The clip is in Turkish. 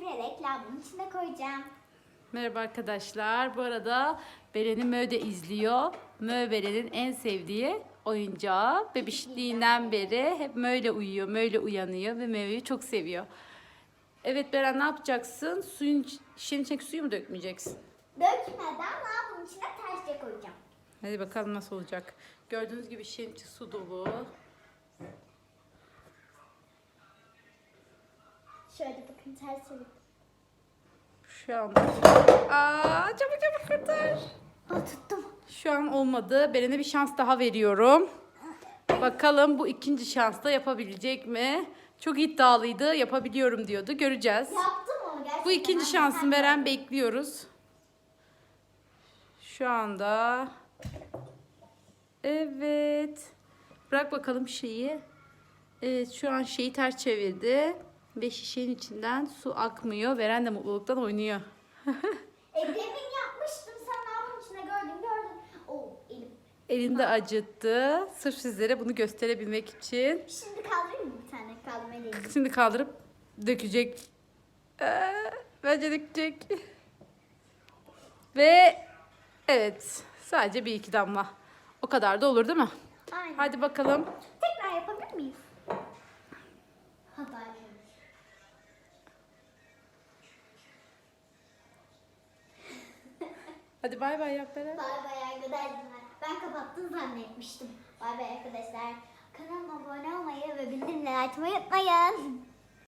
çevirerek lavabonun içine koyacağım. Merhaba arkadaşlar. Bu arada Beren'i Mö de izliyor. Mö Beren'in en sevdiği oyuncağı. Bebişliğinden beri hep Mö'yle uyuyor, Mö'yle uyanıyor ve Mö'yü çok seviyor. Evet Beren ne yapacaksın? Suyun şişenin içine suyu mu dökmeyeceksin? Dökmeden lavabonun içine tersçe koyacağım. Hadi bakalım nasıl olacak. Gördüğünüz gibi şişenin içi su dolu. Şöyle bakın ters çevir. Şu an... Aa, çabuk çabuk kurtar. Aa, tuttum. Şu an olmadı. Beren'e bir şans daha veriyorum. Bakalım bu ikinci şansta yapabilecek mi? Çok iddialıydı. Yapabiliyorum diyordu. Göreceğiz. Yaptım onu gerçekten. Bu ikinci şansın Beren bekliyoruz. Şu anda. Evet. Bırak bakalım şeyi. Evet şu an şeyi ters çevirdi. Ve şişenin içinden su akmıyor. Beren de mutluluktan oynuyor. E demin yapmıştım sen lavabonun içine gördün gördün. Oo elim. Elinde acıttı. Sırf sizlere bunu gösterebilmek için. Şimdi kaldırayım mı bir tane kaldırmayı. Şimdi kaldırıp dökecek. Ee, bence dökecek. Ve evet sadece bir iki damla. O kadar da olur değil mi? Aynen. Hadi bakalım. Tekrar yapabilir miyiz? Hadi. Hadi bay bay yap. Bay bay arkadaşlar. Ben kapattım zannetmiştim. Bay bay arkadaşlar. Kanalıma abone olmayı ve bildirimleri açmayı unutmayın.